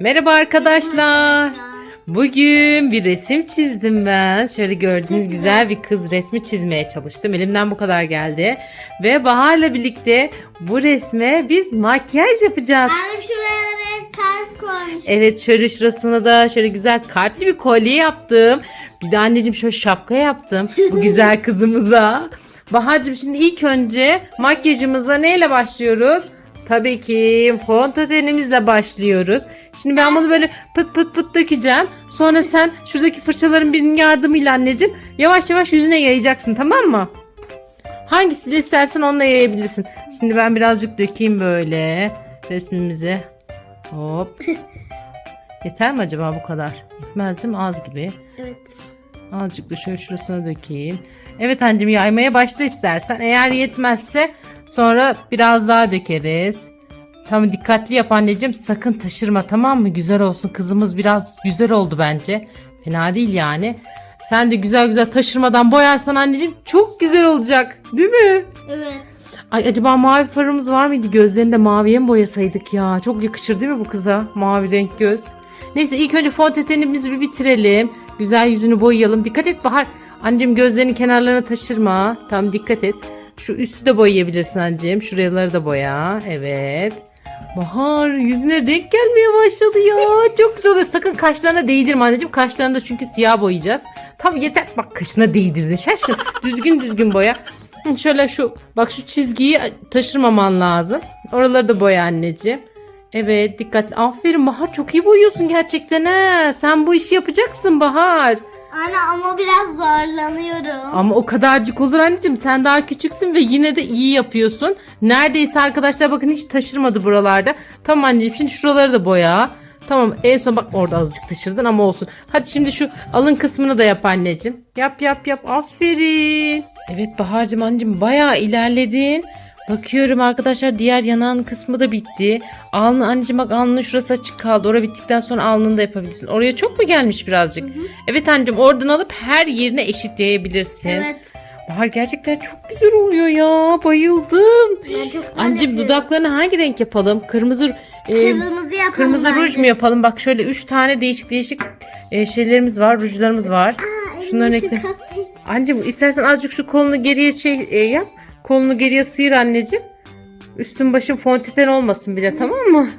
Merhaba arkadaşlar. Bugün bir resim çizdim ben. Şöyle gördüğünüz güzel bir kız resmi çizmeye çalıştım. Elimden bu kadar geldi. Ve Bahar'la birlikte bu resme biz makyaj yapacağız. Annem şuraya kalp koymuş. Evet şöyle şurasına da şöyle güzel kalpli bir kolye yaptım. Bir de anneciğim şöyle şapka yaptım bu güzel kızımıza. Bahar'cığım şimdi ilk önce makyajımıza neyle başlıyoruz? Tabii ki fondötenimizle başlıyoruz. Şimdi ben bunu böyle pıt pıt pıt dökeceğim. Sonra sen şuradaki fırçaların birinin yardımıyla anneciğim yavaş yavaş yüzüne yayacaksın tamam mı? Hangisiyle istersen onunla yayabilirsin. Şimdi ben birazcık dökeyim böyle resmimizi. Hop. Yeter mi acaba bu kadar? Yetmez değil mi? Az gibi. Evet. Azıcık da şöyle şurasına dökeyim. Evet anneciğim yaymaya başla istersen. Eğer yetmezse sonra biraz daha dökeriz. Tamam dikkatli yap anneciğim. Sakın taşırma tamam mı? Güzel olsun. Kızımız biraz güzel oldu bence. Fena değil yani. Sen de güzel güzel taşırmadan boyarsan anneciğim çok güzel olacak. Değil mi? Evet. Ay acaba mavi farımız var mıydı? Gözlerini de maviye mi boyasaydık ya? Çok yakışır değil mi bu kıza? Mavi renk göz. Neyse ilk önce fondötenimizi bir bitirelim. Güzel yüzünü boyayalım. Dikkat et Bahar. Anneciğim gözlerinin kenarlarına taşırma. Tamam dikkat et. Şu üstü de boyayabilirsin anneciğim. Şuraları da boya. Evet. Bahar yüzüne renk gelmeye başladı ya. Çok güzel oluyor. Sakın kaşlarına değdirme anneciğim. Kaşlarını da çünkü siyah boyayacağız. Tamam yeter. Bak kaşına değdirdin. Şaşkın. düzgün düzgün boya. Şöyle şu bak şu çizgiyi taşırmaman lazım. Oraları da boya anneciğim. Evet dikkat. Aferin Bahar çok iyi boyuyorsun gerçekten he. Sen bu işi yapacaksın Bahar. Anne ama biraz zorlanıyorum. Ama o kadarcık olur anneciğim. Sen daha küçüksün ve yine de iyi yapıyorsun. Neredeyse arkadaşlar bakın hiç taşırmadı buralarda. Tamam anneciğim şimdi şuraları da boya. Tamam en son bak orada azıcık taşırdın ama olsun. Hadi şimdi şu alın kısmını da yap anneciğim. Yap yap yap aferin. Evet Bahar'cığım anneciğim bayağı ilerledin. Bakıyorum arkadaşlar diğer yanağın kısmı da bitti. Alnı anneciğim bak alnının şurası açık kaldı. Orası bittikten sonra alnını da yapabilirsin. Oraya çok mu gelmiş birazcık? Evet anneciğim oradan alıp her yerine eşitleyebilirsin. Evet. Bahar gerçekten çok güzel oluyor ya. Bayıldım. Anneciğim dudaklarını hangi renk yapalım? Kırmızı e, Kırmızı yapalım. kırmızı bence. ruj mu yapalım? Bak şöyle üç tane değişik değişik e, şeylerimiz var, rujlarımız var. Aa, Şunların kasayı- Anneciğim istersen azıcık şu kolunu geriye şey e, yap. Kolunu geriye sıyır anneciğim. Üstün başın fontiten olmasın bile tamam mı?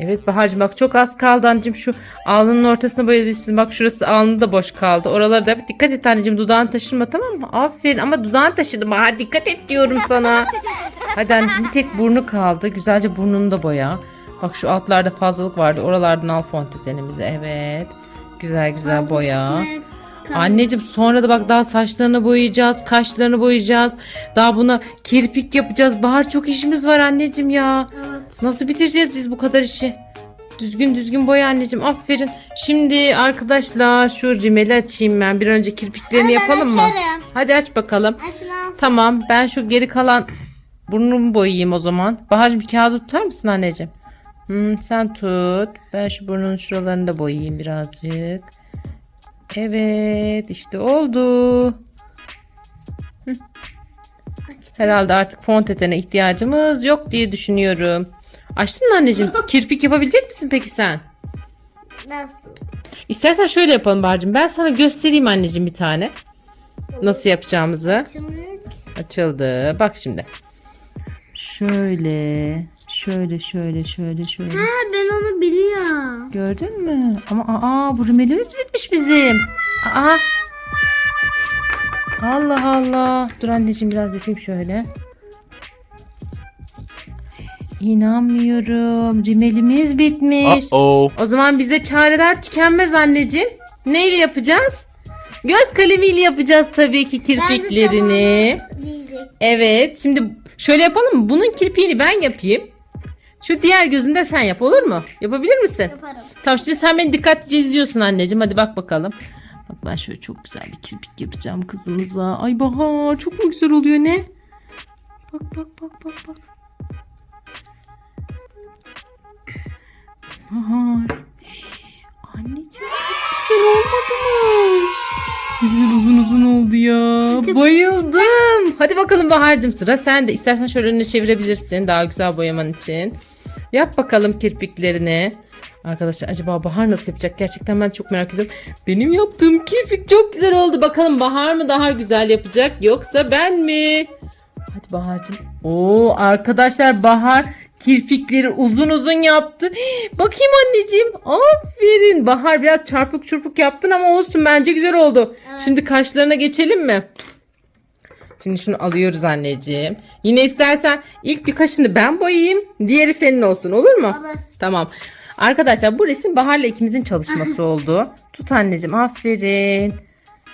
Evet Bahar'cığım bak çok az kaldı anneciğim şu alnının ortasına boyayabilirsin. Bak şurası alnı da boş kaldı. Oralara da dikkat et anneciğim dudağını taşırma tamam mı? Aferin ama dudağını taşıdım Bahar dikkat et diyorum sana. Hadi anneciğim bir tek burnu kaldı. Güzelce burnunu da boya. Bak şu altlarda fazlalık vardı. Oralardan al fontenimizi. Evet. Güzel güzel boya. Anneciğim sonra da bak daha saçlarını boyayacağız, kaşlarını boyayacağız. Daha buna kirpik yapacağız. Bahar çok işimiz var anneciğim ya. Evet. Nasıl bitireceğiz biz bu kadar işi? Düzgün düzgün boya anneciğim. Aferin. Şimdi arkadaşlar şu rimeli açayım ben. Bir önce kirpiklerini ben yapalım mı? açarım. Hadi aç bakalım. Açmaz. Tamam ben şu geri kalan burnumu boyayayım o zaman. Bahar'cığım kağıdı tutar mısın anneciğim? Hmm, sen tut. Ben şu burnun şuralarını da boyayayım birazcık. Evet işte oldu. Hı. Herhalde artık fontetene ihtiyacımız yok diye düşünüyorum. Açtın mı anneciğim? Kirpik yapabilecek misin peki sen? Nasıl? İstersen şöyle yapalım Bahar'cığım. Ben sana göstereyim anneciğim bir tane. Nasıl yapacağımızı. Açıldı. Bak şimdi. Şöyle, şöyle, şöyle, şöyle, şöyle. Ha ben onu biliyorum. Gördün mü? Ama aa bu rümelimiz bitmiş bizim. Aa. Allah Allah. Dur anneciğim biraz yapayım şöyle. İnanmıyorum. Rimelimiz bitmiş. Uh-oh. O zaman bize çareler tükenmez anneciğim. Neyle yapacağız? Göz kalemiyle yapacağız tabii ki kirpiklerini. Evet. Şimdi şöyle yapalım mı? Bunun kirpiğini ben yapayım. Şu diğer gözünü de sen yap olur mu? Yapabilir misin? Yaparım. Tamam şimdi sen beni dikkatlice izliyorsun anneciğim. Hadi bak bakalım. Bak ben şöyle çok güzel bir kirpik yapacağım kızımıza. Ay Bahar çok mu güzel oluyor ne? Bak bak bak bak bak. Bahar. Anneciğim çok güzel olmadı mı? Ne güzel uzun uzun oldu ya. Bayıldım. Hadi bakalım Bahar'cığım sıra sende. İstersen şöyle önüne çevirebilirsin daha güzel boyaman için. Yap bakalım kirpiklerini. Arkadaşlar acaba Bahar nasıl yapacak? Gerçekten ben çok merak ediyorum. Benim yaptığım kirpik çok güzel oldu. Bakalım Bahar mı daha güzel yapacak yoksa ben mi? Hadi Bahar'cığım. Oo arkadaşlar Bahar kirpikleri uzun uzun yaptı. Hii, Bakayım anneciğim. Aferin. Bahar biraz çarpık çırpık yaptın ama olsun bence güzel oldu. Şimdi kaşlarına geçelim mi? Şimdi şunu alıyoruz anneciğim. Yine istersen ilk bir kaşını ben boyayayım. Diğeri senin olsun olur mu? Olur. Tamam. Arkadaşlar bu resim Bahar'la ikimizin çalışması oldu. Tut anneciğim aferin.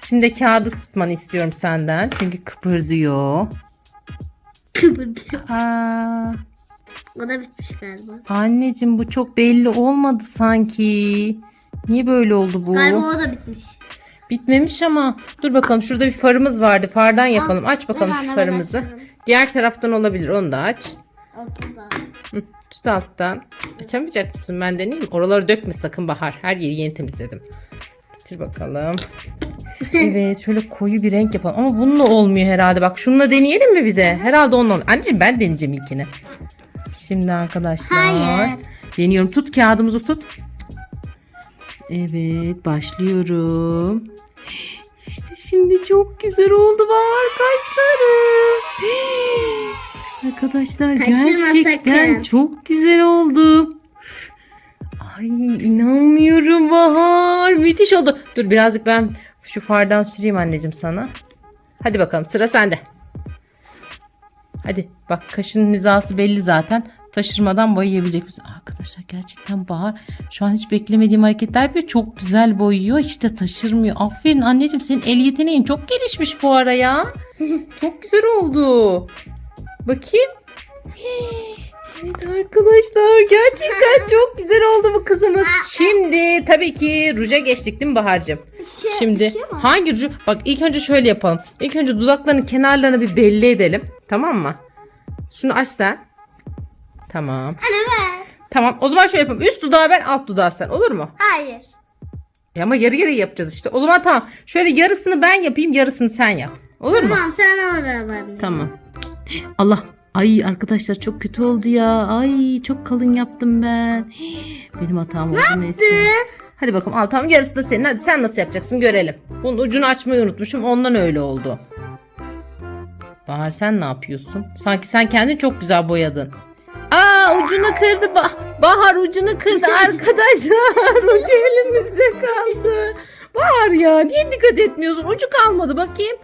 Şimdi kağıdı tutmanı istiyorum senden. Çünkü kıpırdıyor. Kıpırdıyor. Aa, O da bitmiş galiba. anneciğim bu çok belli olmadı sanki. Niye böyle oldu bu? Galiba o da bitmiş. Bitmemiş ama. Dur bakalım şurada bir farımız vardı. Fardan yapalım. Aç bakalım şu farımızı. Diğer taraftan olabilir. Onu da aç. Hı, tut alttan. Açamayacak mısın? Ben deneyeyim mi? Oraları dökme sakın Bahar. Her yeri yeni temizledim. Getir bakalım. Evet şöyle koyu bir renk yapalım. Ama bununla olmuyor herhalde. Bak şununla deneyelim mi bir de? Herhalde onunla olmuyor. Anneciğim ben deneyeceğim ilkini. Şimdi arkadaşlar. Hayır. Deniyorum. Tut kağıdımızı tut. Evet başlıyorum. İşte şimdi çok güzel oldu var kaşlarım. Arkadaşlar Kaşırma gerçekten sakın. çok güzel oldu. Ay inanmıyorum Bahar. Müthiş oldu. Dur birazcık ben şu fardan süreyim anneciğim sana. Hadi bakalım sıra sende. Hadi bak kaşının hizası belli zaten. Taşırmadan boyayabilecek misin? Arkadaşlar gerçekten Bahar şu an hiç beklemediğim hareketler yapıyor. Çok güzel boyuyor. Hiç de taşırmıyor. Aferin anneciğim senin el yeteneğin çok gelişmiş bu ara ya. çok güzel oldu. Bakayım. Evet arkadaşlar gerçekten çok güzel oldu bu kızımız. Şimdi tabii ki ruja geçtik değil mi Bahar'cığım? Şey, Şimdi şey hangi ruju? Bak ilk önce şöyle yapalım. İlk önce dudakların kenarlarını bir belli edelim. Tamam mı? Şunu aç sen. Tamam. Anne ver. Tamam. O zaman şöyle yapalım. Üst dudağı ben, alt dudağı sen. Olur mu? Hayır. E ama yarı yarı yapacağız işte. O zaman tamam. Şöyle yarısını ben yapayım, yarısını sen yap. Olur mu? Tamam sen oralarını. Tamam. Allah. Ay arkadaşlar çok kötü oldu ya. Ay çok kalın yaptım ben. Benim hatam oldu neyse. Hadi bakalım al tamam yarısı da senin. Hadi sen nasıl yapacaksın görelim. Bunun ucunu açmayı unutmuşum. Ondan öyle oldu. Bahar sen ne yapıyorsun? Sanki sen kendin çok güzel boyadın. Aa ucunu kırdı. Bah- Bahar ucunu kırdı arkadaşlar. Ucu elimizde kaldı. Bahar ya niye dikkat etmiyorsun? Ucu kalmadı bakayım.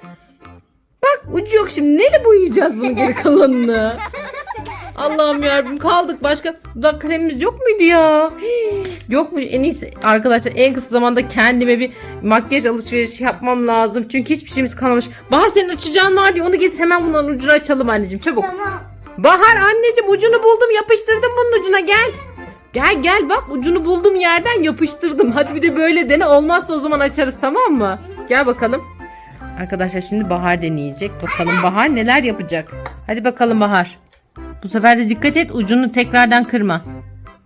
Bak ucu yok şimdi. Neyle boyayacağız bunun geri kalanını? Allah'ım yarabbim kaldık. Başka dudak kremimiz yok muydu ya? Hii, Yokmuş. En iyisi arkadaşlar en kısa zamanda kendime bir makyaj alışverişi yapmam lazım. Çünkü hiçbir şeyimiz kalmamış. Bahar senin açacağın var diye onu getir hemen bunların ucunu açalım anneciğim çabuk. Tamam. Bahar anneciğim ucunu buldum yapıştırdım bunun ucuna gel. Gel gel bak ucunu buldum yerden yapıştırdım. Hadi bir de böyle dene olmazsa o zaman açarız tamam mı? Gel bakalım. Arkadaşlar şimdi Bahar deneyecek. Bakalım Bahar neler yapacak. Hadi bakalım Bahar. Bu sefer de dikkat et ucunu tekrardan kırma.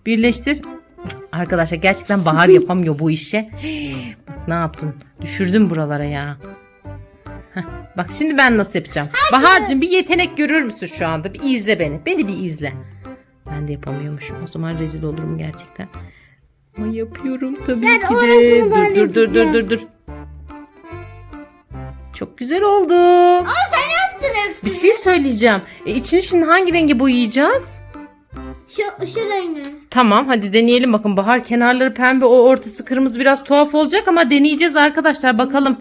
Birleştir. Arkadaşlar gerçekten Bahar yapamıyor bu işe. Bak ne yaptın? Düşürdün buralara ya. Heh, bak şimdi ben nasıl yapacağım? Bahar'cığım bir yetenek görür müsün şu anda? Bir izle beni. Beni bir izle. Ben de yapamıyormuşum. O zaman rezil olurum gerçekten. Ama yapıyorum tabii Ben ki de. ben Dur dur dur dur dur dur. Çok güzel oldu. Sen yaptın hepsini. Bir şey söyleyeceğim. E, içini şimdi hangi rengi boyayacağız? Şu, şu rengi. Tamam hadi deneyelim bakın. Bahar kenarları pembe o ortası kırmızı biraz tuhaf olacak ama deneyeceğiz arkadaşlar bakalım.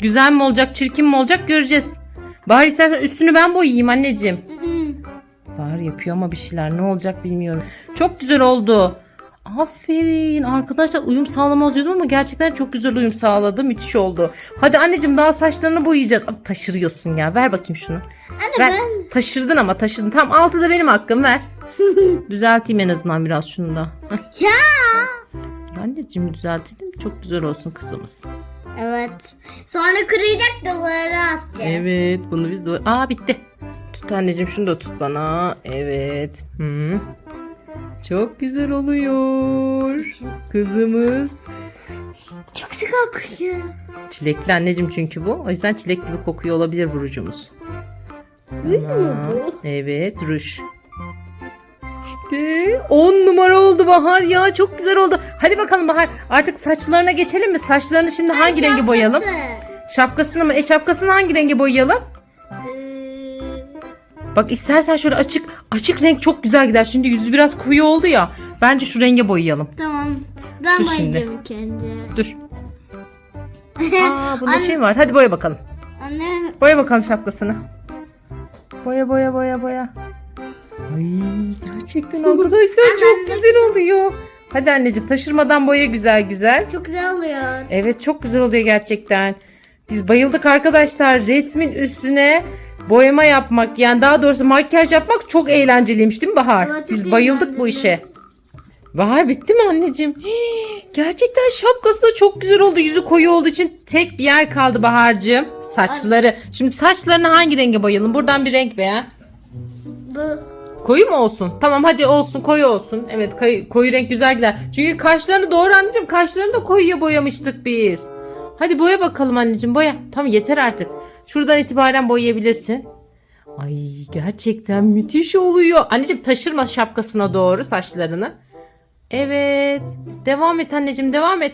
Güzel mi olacak çirkin mi olacak göreceğiz. Bahar istersen üstünü ben boyayayım anneciğim. Bahar yapıyor ama bir şeyler ne olacak bilmiyorum. Çok güzel oldu. Aferin arkadaşlar uyum sağlamaz diyordum ama gerçekten çok güzel uyum sağladı. Müthiş oldu. Hadi anneciğim daha saçlarını boyayacağız. Abi, taşırıyorsun ya ver bakayım şunu. Anne Ver. ben. Taşırdın ama taşırdın. Tamam altı da benim hakkım ver. Düzelteyim en azından biraz şunu da. Ya. Anneciğim düzeltelim. Çok güzel olsun kızımız. Evet. Sonra kıracak duvarı asacağız. Evet bunu biz de... Aa bitti. Tut anneciğim şunu da tut bana. Evet. Hı. Çok güzel oluyor. Kızımız. Çok sık kokuyor. Çilekli anneciğim çünkü bu. O yüzden çilek gibi kokuyor olabilir vurucumuz. Ruj mu bu? Evet ruj. Bitti. 10 numara oldu Bahar ya. Çok güzel oldu. Hadi bakalım Bahar. Artık saçlarına geçelim mi? Saçlarını şimdi hangi rengi boyayalım? Şapkasını mı? E şapkasını hangi rengi boyayalım? Ee, Bak istersen şöyle açık açık renk çok güzel gider. Şimdi yüzü biraz koyu oldu ya. Bence şu renge boyayalım. Tamam. Ben Dur boyayacağım kendi. Dur. Aa bunda şey var. Hadi boya bakalım. Anne Boya bakalım şapkasını. Boya boya boya boya. Ay gerçekten arkadaşlar çok güzel oluyor. Hadi anneciğim taşırmadan boya güzel güzel. çok güzel oluyor. Evet çok güzel oluyor gerçekten. Biz bayıldık arkadaşlar. Resmin üstüne boyama yapmak yani daha doğrusu makyaj yapmak çok eğlenceliymiş değil mi Bahar? Evet, Biz bayıldık bu işe. Bahar bitti mi anneciğim? Hii, gerçekten şapkası da çok güzel oldu. Yüzü koyu olduğu için tek bir yer kaldı Bahar'cığım. Saçları. Şimdi saçlarını hangi renge boyayalım? Buradan bir renk beğen. Bu Koyu mu olsun? Tamam hadi olsun koyu olsun. Evet kay- koyu renk güzel gider. Çünkü kaşlarını doğru anneciğim kaşlarını da koyuya boyamıştık biz. Hadi boya bakalım anneciğim boya. Tamam yeter artık. Şuradan itibaren boyayabilirsin. Ay gerçekten müthiş oluyor. Anneciğim taşırma şapkasına doğru saçlarını. Evet. Devam et anneciğim devam et.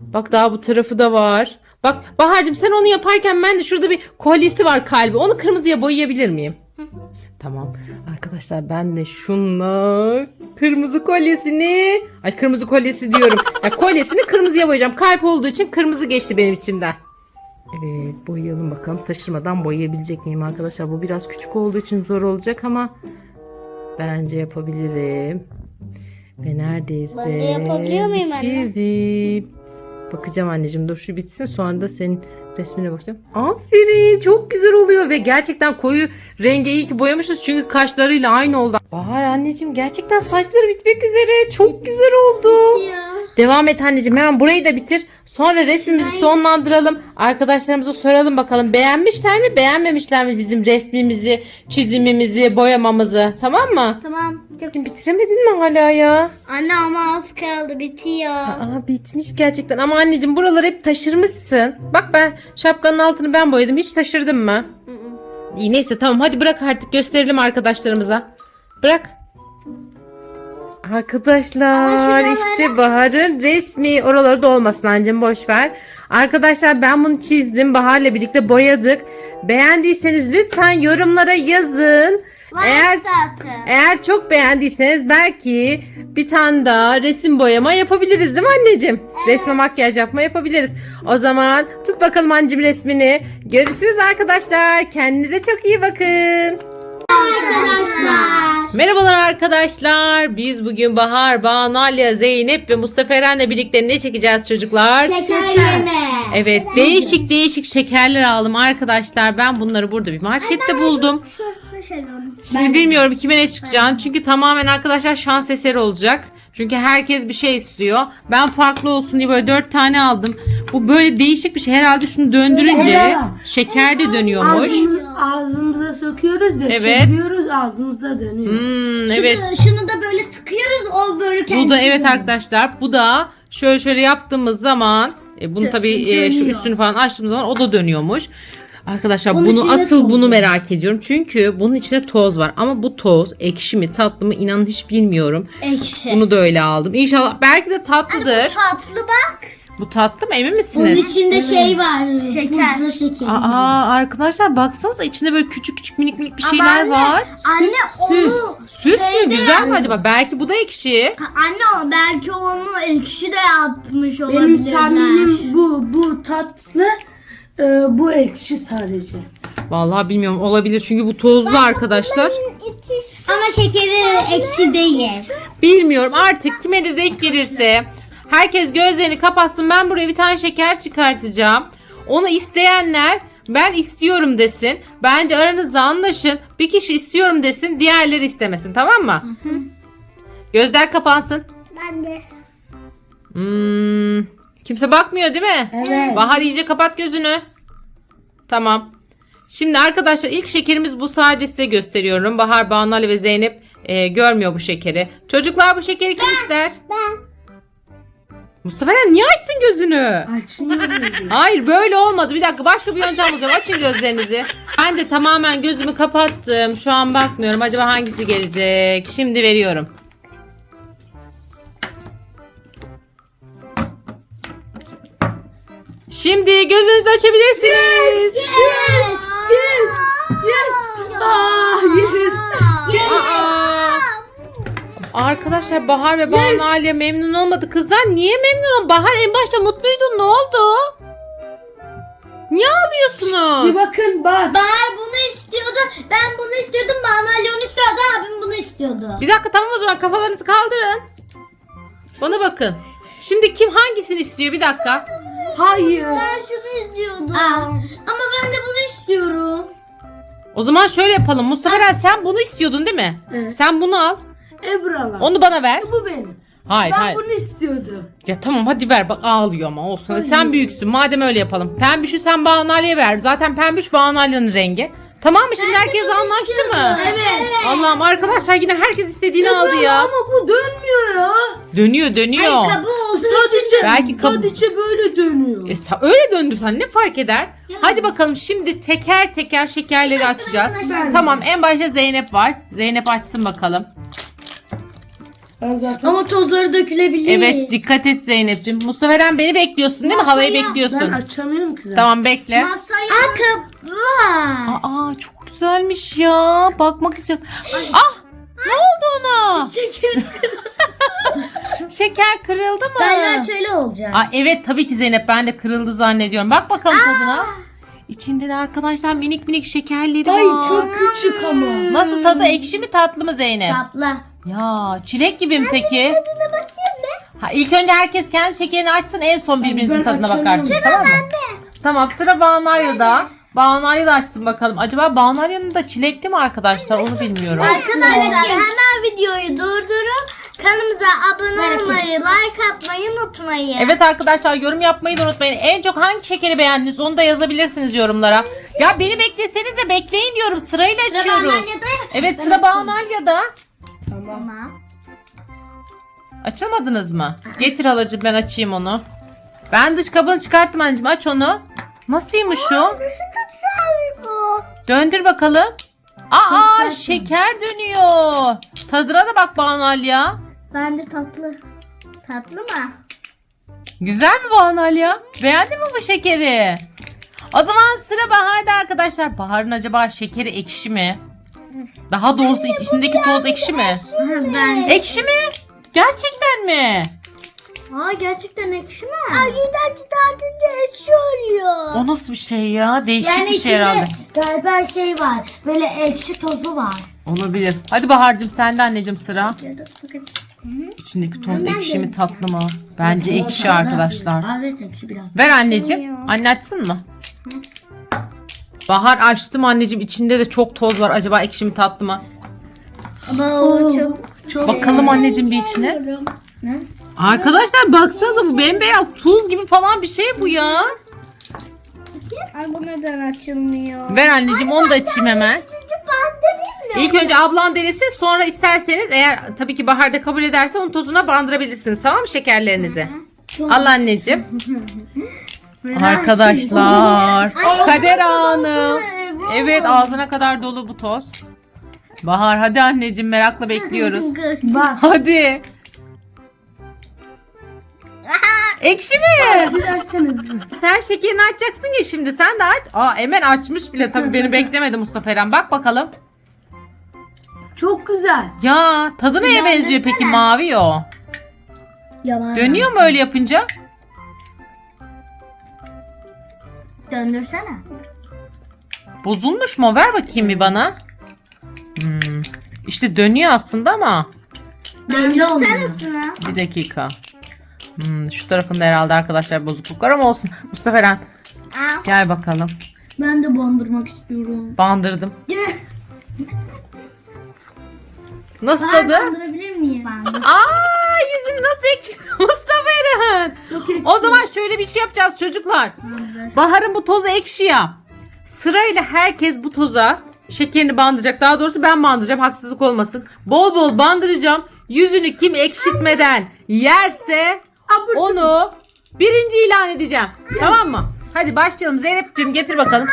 Bak daha bu tarafı da var. Bak Bahar'cığım sen onu yaparken ben de şurada bir kolyesi var kalbi. Onu kırmızıya boyayabilir miyim? Tamam. Arkadaşlar ben de şunla kırmızı kolyesini ay kırmızı kolyesi diyorum. Ya kolyesini kırmızıya boyayacağım. Kalp olduğu için kırmızı geçti benim içimden. Evet boyayalım bakalım. Taşırmadan boyayabilecek miyim arkadaşlar? Bu biraz küçük olduğu için zor olacak ama bence yapabilirim. Ve neredeyse Ben de yapabiliyor muyum anne? bitirdim. Bakacağım anneciğim dur şu bitsin sonra da senin resmine bakacağım. Aferin çok güzel oluyor ve gerçekten koyu rengi iyi ki boyamışız çünkü kaşlarıyla aynı oldu. Bahar anneciğim gerçekten saçları bitmek üzere çok güzel oldu. ya. Devam et anneciğim hemen burayı da bitir. Sonra resmimizi sonlandıralım. Arkadaşlarımıza soralım bakalım beğenmişler mi beğenmemişler mi bizim resmimizi, çizimimizi, boyamamızı tamam mı? Tamam. Çok... Şimdi bitiremedin mi hala ya? Anne ama az kaldı bitiyor. Aa bitmiş gerçekten ama anneciğim buraları hep taşırmışsın. Bak ben şapkanın altını ben boyadım hiç taşırdın mı? Hı hı. İyi neyse tamam hadi bırak artık gösterelim arkadaşlarımıza. Bırak. Arkadaşlar işte Bahar'ın resmi oraları da olmasın anneciğim boş ver. Arkadaşlar ben bunu çizdim Bahar'la birlikte boyadık. Beğendiyseniz lütfen yorumlara yazın. Eğer eğer çok beğendiyseniz belki bir tane daha resim boyama yapabiliriz değil mi anneciğim? Resme makyaj yapma yapabiliriz. O zaman tut bakalım anneciğim resmini. Görüşürüz arkadaşlar. Kendinize çok iyi bakın. Arkadaşlar. Merhabalar arkadaşlar. Biz bugün Bahar, Banu, Alya, Zeynep ve Mustafa Eren'le birlikte ne çekeceğiz çocuklar? Şeker yeme. Evet değişik değişik şekerler aldım arkadaşlar. Ben bunları burada bir markette buldum. Şimdi bilmiyorum kime ne çıkacağını. Çünkü tamamen arkadaşlar şans eseri olacak. Çünkü herkes bir şey istiyor. Ben farklı olsun diye böyle dört tane aldım. Bu böyle değişik bir şey. Herhalde şunu döndürünce şeker de dönüyormuş. Ağzımız, ağzımıza sokuyoruz ya Evet. çeviriyoruz ağzımıza dönüyor. Hmm, Şunu, evet. şunu da böyle sıkıyoruz o böyle Bu kendisi. da evet arkadaşlar. Bu da şöyle şöyle yaptığımız zaman e, bunu tabii e, şu dönüyor. üstünü falan açtığımız zaman o da dönüyormuş. Arkadaşlar Bunun bunu asıl toz bunu var. merak ediyorum. Çünkü bunun içinde toz var. Ama bu toz ekşi mi tatlı mı inanın hiç bilmiyorum. Ekşi. Bunu da öyle aldım. İnşallah belki de tatlıdır. Tatlı bak. Bu tatlı mı emin Bunun misiniz? içinde şey var. Şeker. Pudra şekeri. Aa arkadaşlar baksanıza içinde böyle küçük küçük minik minik bir Ama şeyler anne, var. Anne Süs. onu Süs mü güzel mi acaba? Belki bu da ekşi. Anne o belki onu ekşi de yapmış Benim olabilirler. tahminim bu. Bu tatlı e, bu ekşi sadece. Vallahi bilmiyorum olabilir çünkü bu tozlu arkadaşlar. Ama şekeri ekşi değil. Bilmiyorum artık kime de denk gelirse. Herkes gözlerini kapatsın. Ben buraya bir tane şeker çıkartacağım. Onu isteyenler ben istiyorum desin. Bence aranızda anlaşın. Bir kişi istiyorum desin. Diğerleri istemesin tamam mı? Gözler kapansın. Ben de. Hmm, kimse bakmıyor değil mi? Evet. Bahar iyice kapat gözünü. Tamam. Şimdi arkadaşlar ilk şekerimiz bu sadece size gösteriyorum. Bahar, Banu Ali ve Zeynep e, görmüyor bu şekeri. Çocuklar bu şekeri kim ister? Ben. Mustafa Eren niye açsın gözünü? Açmıyor. Hayır böyle olmadı. Bir dakika başka bir yöntem bulacağım. Açın gözlerinizi. Ben de tamamen gözümü kapattım. Şu an bakmıyorum. Acaba hangisi gelecek? Şimdi veriyorum. Şimdi gözünüzü açabilirsiniz. Yes. Yes. Yes. Ah yes. Aa! Arkadaşlar Bahar ve Banu Aliye memnun olmadı. Kızlar niye memnun? Bahar en başta mutluydun. Ne oldu? Niye Bir ağlıyorsunuz? bakın bak. Bahar bunu istiyordu. Ben bunu istiyordum. Banu Ali onu istiyordu. Abim bunu istiyordu. Bir dakika tamam o zaman kafalarınızı kaldırın. Bana bakın. Şimdi kim hangisini istiyor? Bir dakika. Hayır. Ben şunu istiyordum. Ama ben de bunu istiyorum. O zaman şöyle yapalım. Mustafa Eren sen bunu istiyordun değil mi? Evet. Sen bunu al. Ebrala. Onu bana ver. Bu benim. Hayır Ben hayır. bunu istiyordum. Ya tamam hadi ver bak ağlıyor ama olsun. Hayır. Sen büyüksün madem öyle yapalım. Pembişi sen Banu Ali'ye ver. Zaten pembiş Banu Ali'nin rengi. Tamam mı şimdi herkes anlaştı mı? Evet. Allah'ım arkadaşlar yine herkes istediğini aldı ya. Ama bu dönmüyor ya. Dönüyor dönüyor. Ayakkabı olduğu için. Sadece Belki kabul- sadece böyle dönüyor. E, sa- öyle döndürsen ne fark eder? Hadi bakalım şimdi teker teker şekerleri açacağız. Ben- Tamam en başta Zeynep var. Zeynep açsın bakalım. Ben zaten Ama tozları dökülebilir. Evet dikkat et Zeynep'ciğim. Mustafa Eren beni bekliyorsun değil mi? Masaya- Halayı ben bekliyorsun. açamıyorum ki zaten. Tamam bekle. Masaya. Ayakkabı var. Aa çok güzelmiş ya. Bakmak istiyorum. Ah ne oldu ona? Şeker kırıldı mı? Galiba şöyle olacak. Aa, evet tabii ki Zeynep ben de kırıldı zannediyorum. Bak bakalım tadına. İçinde de arkadaşlar minik minik şekerleri Ay var. çok küçük ama. Nasıl tadı ekşi mi tatlı mı Zeynep? Tatlı. Ya çilek gibi mi peki? Tadına basayım mı? Ha, ilk önce herkes kendi şekerini açsın en son birbirinizin tadına açamıyorum. bakarsın tamam mı? Tamam sıra Banarya'da. Banarya da açsın bakalım. Acaba Banarya'nın da çilekli mi arkadaşlar onu bilmiyorum. Arkadaşlar hemen videoyu durdurup kanalımıza abone olmayı, like atmayı unutmayın. Evet arkadaşlar yorum yapmayı da unutmayın. En çok hangi şekeri beğendiniz onu da yazabilirsiniz yorumlara. Ya beni beklesenize bekleyin diyorum sırayla Sıra açıyoruz. Evet sıra Banarya'da. Tamam. Tamam. Açamadınız mı? Getir halacığım ben açayım onu. Ben dış kabını çıkarttım anneciğim aç onu. Nasılmış o? Döndür bakalım. Aa güzel. şeker dönüyor. Tadına da bak Banal ya. Bence tatlı. Tatlı mı? Güzel mi Banal ya? Beğendin mi bu şekeri? O zaman sıra Bahar'da arkadaşlar. Bahar'ın acaba şekeri ekşi mi? Daha doğrusu içindeki toz ekşi mi? ben. Ekşi mi? Gerçekten mi? Aa gerçekten ekşi mi? Aa güzel çıkartınca ekşi oluyor. O nasıl bir şey ya? Değişik Yani bir şey içinde herhalde. Galiba şey var. Böyle ekşi tozu var. Olabilir. Hadi Bahar'cığım sende anneciğim sıra. İçindeki toz ekşi mi tatlı mı? Bence ekşi arkadaşlar. Evet ekşi biraz. Ver anneciğim. Anne açsın mı? Bahar açtım anneciğim. İçinde de çok toz var. Acaba ekşi mi tatlı mı? Ama o çok çok. Bakalım anneciğim bir içine. Ne? Arkadaşlar baksanıza bu bembeyaz tuz gibi falan bir şey bu ya. Ay bu neden açılmıyor? Ver anneciğim onu da açayım hemen. Ben İlk önce ablan denesin sonra isterseniz eğer tabii ki Bahar da kabul ederse onun tozuna bandırabilirsiniz tamam mı şekerlerinizi? Al anneciğim. Arkadaşlar kader anı. Evet ağzına kadar dolu bu toz. Bahar hadi anneciğim merakla bekliyoruz. Bak. Hadi. Ekşi mi? Bir versene bir. Sen şekerini açacaksın ya şimdi sen de aç. Aa Emel açmış bile tabii beni beklemedi Mustafa Eren. Bak bakalım. Çok güzel. Ya tadı neye benziyor peki mavi o? Yalan. Dönüyor mu öyle yapınca? Döndürsene. Bozulmuş mu? Ver bakayım bir bana. Hmm. İşte dönüyor aslında ama. Döndürsene. Bir dakika. Hmm, şu tarafında herhalde arkadaşlar bozukluk var ama olsun. Mustafa Eren gel bakalım. Ben de bandırmak istiyorum. Bandırdım. Nasıl Ben tadı? bandırabilir miyim? Aa yüzün nasıl ekşi Mustafa Eren. Çok ekşi. O zaman şöyle bir şey yapacağız çocuklar. Bahar'ın bu tozu ekşi ya. Sırayla herkes bu toza şekerini bandıracak. Daha doğrusu ben bandıracağım haksızlık olmasın. Bol bol bandıracağım. Yüzünü kim ekşitmeden yerse Abur onu birinci ilan edeceğim. Tamam mı? Hadi başlayalım. Zeynep'ciğim getir bakalım.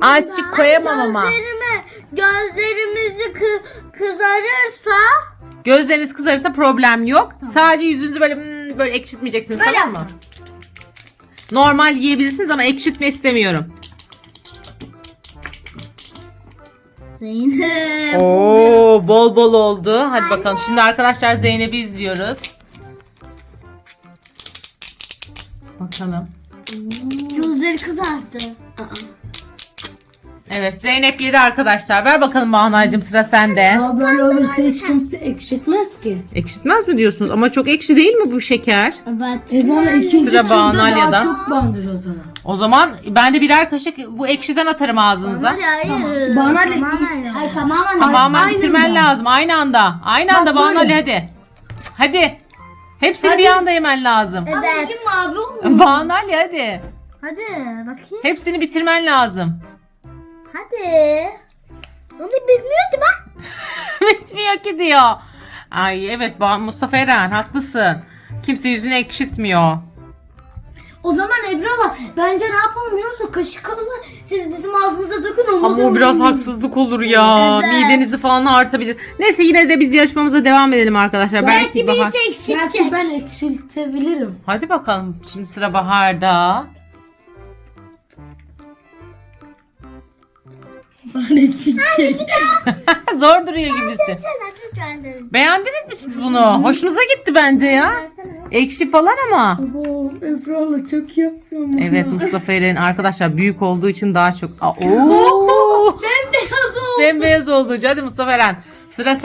Azıcık koyamam ama. Gözlerimizi kı- kızarırsa Gözleriniz kızarırsa problem yok. Sadece yüzünüzü böyle hmm, böyle ekşitmeyeceksiniz Böyle tamam mı? Normal yiyebilirsiniz ama ekşitme istemiyorum. Zeynep. Oo bol bol oldu. Hadi bakalım. Şimdi arkadaşlar Zeynep'i izliyoruz. Bakalım. Gözleri kızardı. Evet Zeynep yedi arkadaşlar. Ver bakalım Bahanaycığım sıra sende. Ya böyle olursa hiç kimse ekşitmez ki. Ekşitmez mi diyorsunuz? Ama çok ekşi değil mi bu şeker? Evet. E bana ikinci Sıra turda Banalya'da. daha çok bandır o zaman. O zaman ben de birer kaşık bu ekşiden atarım ağzınıza. Hayır. Bana ne- Tamamen. Ay tamamen. Tamamen Aynı bitirmen anda. lazım. Aynı anda. Aynı Bak anda Banu böyle. Ali hadi. Hadi. Hepsini Hadi. bir anda yemen lazım. Evet. mavi olmuyor. Banu Ali hadi. Hadi bakayım. Hepsini bitirmen lazım. Hadi. Onu bilmiyordum ha. Bitmiyor ki diyor. Ay evet Mustafa Eren haklısın. Kimse yüzünü ekşitmiyor. O zaman Ebru'la bence ne yapalım biliyor musun? Kaşık alın siz bizim ağzımıza dökün Ama o biraz haksızlık olur ya. Evet. Midenizi falan artabilir. Neyse yine de biz yarışmamıza devam edelim arkadaşlar. Belki, Belki Bahar... birisi ekşitecek. Belki ben ekşiltebilirim. Hadi bakalım. Şimdi sıra Bahar'da. Bana ekşitecek. Zor duruyor gibisin. Beğendiniz mi siz bunu? Hoşunuza gitti bence ya. Ekşi falan ama. Efra'la çok yapıyorum. Evet Mustafa Eren arkadaşlar büyük olduğu için daha çok. Aa, oo! Bembeyaz oldu. Bembeyaz oldu. Hadi Mustafa Eren. Sıra